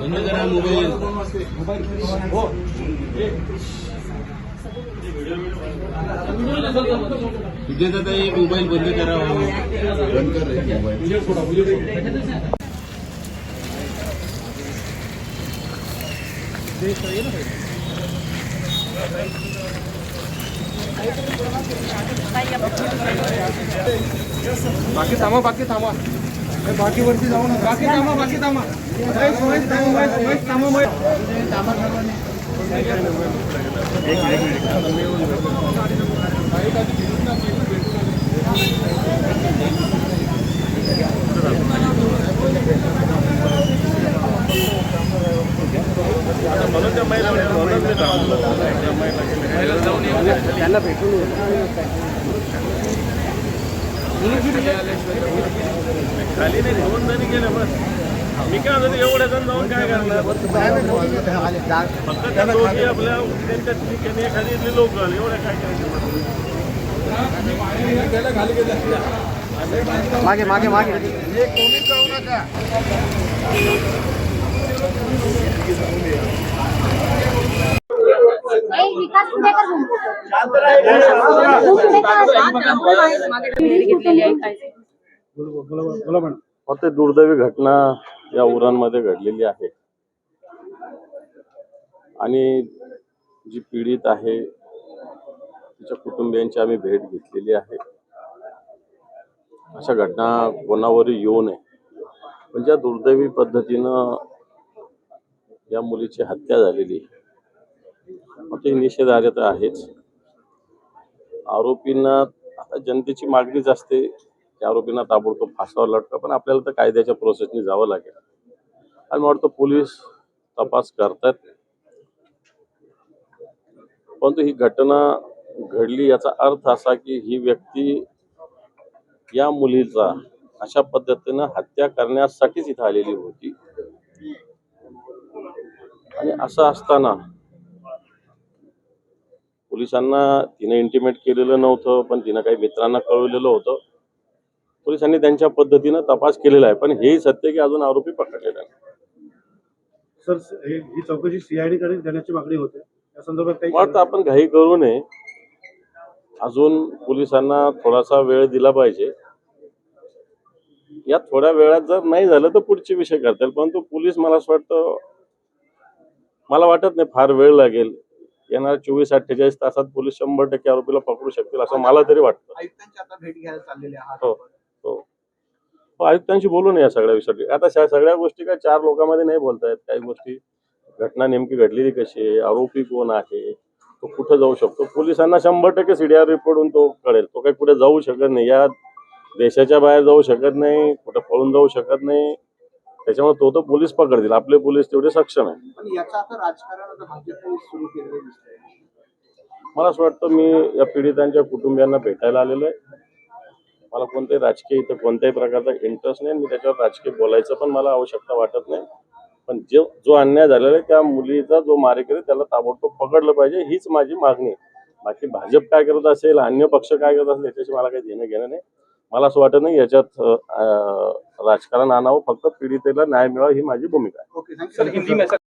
बंद करा मोबाईल. सुजाता ताई मोबाईल बंद करा हो. बंद कर रे मोबाईल. बाकी थांबा बाकी थांबा. बाकी वरती जाऊ नका. बाकी थांबा बाकी थांबा. त्यांना भेटून खाली नाही दोन जणी गेले बस मी काय म्हणतो एवढ्या जण जाऊन काय करणार? फक्त त्या दोघी आपल्या त्यांच्या ठिकाणी एखादी इथली लोकल एवढ्या काय करायचं? मागे मागे मागे. ए, ते दुर्दैवी घटना या उरांमध्ये घडलेली आहे. आणि जी पीडित आहे तिच्या कुटुंबियांची आम्ही भेट घेतलेली आहे. अशा घटना कोणावरही येऊ नये. पण ज्या दुर्दैवी पद्धतीनं या मुलीची हत्या झालेली आहे मग ते निषेधार्ह तर आहेच. आरोपींना जनतेची मागणीच असते की आरोपींना ताबडतोब फासावर लटका पण आपल्याला तर कायद्याच्या प्रोसेसने जावं लागेल. आणि वाटतं पोलीस तपास करतात. परंतु ही घटना घडली याचा अर्थ असा की ही व्यक्ती या मुलीचा अशा पद्धतीनं हत्या करण्यासाठीच इथं आलेली होती. आणि असं असताना पोलिसांना तिने इंटिमेट केलेलं नव्हतं पण तिनं काही मित्रांना कळवलेलं होतं. पोलिसांनी त्यांच्या पद्धतीनं तपास केलेला आहे पण हेही सत्य की अजून आरोपी पकडलेला नाही. सर हे ही चौकशी सीआयडी कडे देण्याची मागणी होते. या संदर्भात आपण घाई करू नये. अजून पोलिसांना थोडासा वेळ दिला पाहिजे. या थोड्या वेळात जर नाही झालं तर पुढचे विषय करतील परंतु पोलीस मला असं वाटतं मला वाटत नाही फार वेळ लागेल. येणाऱ्या चोवीस अठ्ठेचाळीस तासात पोलीस शंभर टक्के आरोपीला पकडू शकतील असं मला तरी वाटतं. हो हो. हो, आयुक्तांशी बोलू नये या सगळ्या विषयासाठी आता सगळ्या गोष्टी काय चार लोकांमध्ये नाही बोलतायत. काही गोष्टी घटना नेमकी घडलेली कशी आहे? आरोपी कोण आहे? तो कुठं जाऊ शकतो? पोलिसांना शंभर टक्के सीडीआर रिपोर्टून तो कळेल. तो काही कुठे जाऊ शकत नाही. या देशाच्या बाहेर जाऊ शकत नाही कुठं पळून जाऊ शकत नाही. त्याच्यामुळे तो तर पोलीस पकडतील. आपले पोलीस तेवढे सक्षम आहे पण याचं आता राजकारण आता भाजपने सुरू केलेलं दिसतंय. मला असं वाटतं मी या पीडितांच्या कुटुंबियांना भेटायला आलेलो आहे. मला कोणत्याही राजकीय इथं कोणत्याही प्रकारचा इंटरेस्ट नाही. मी त्याच्यावर राजकीय बोलायचं पण मला आवश्यकता वाटत नाही. पण जो जो अन्याय झालेला आहे त्या मुलीचा जो मारेकरी त्याला ताबडतोब पकडलं पाहिजे हीच माझी मागणी आहे. बाकी भाजप काय करत असेल अन्य पक्ष काय करत असेल याच्याशी मला काही देणं घेणं नाही. मला असं वाटत नाही याच्यात राजकारण आणावं फक्त पीडितेला न्याय मिळावा ही माझी भूमिका आहे.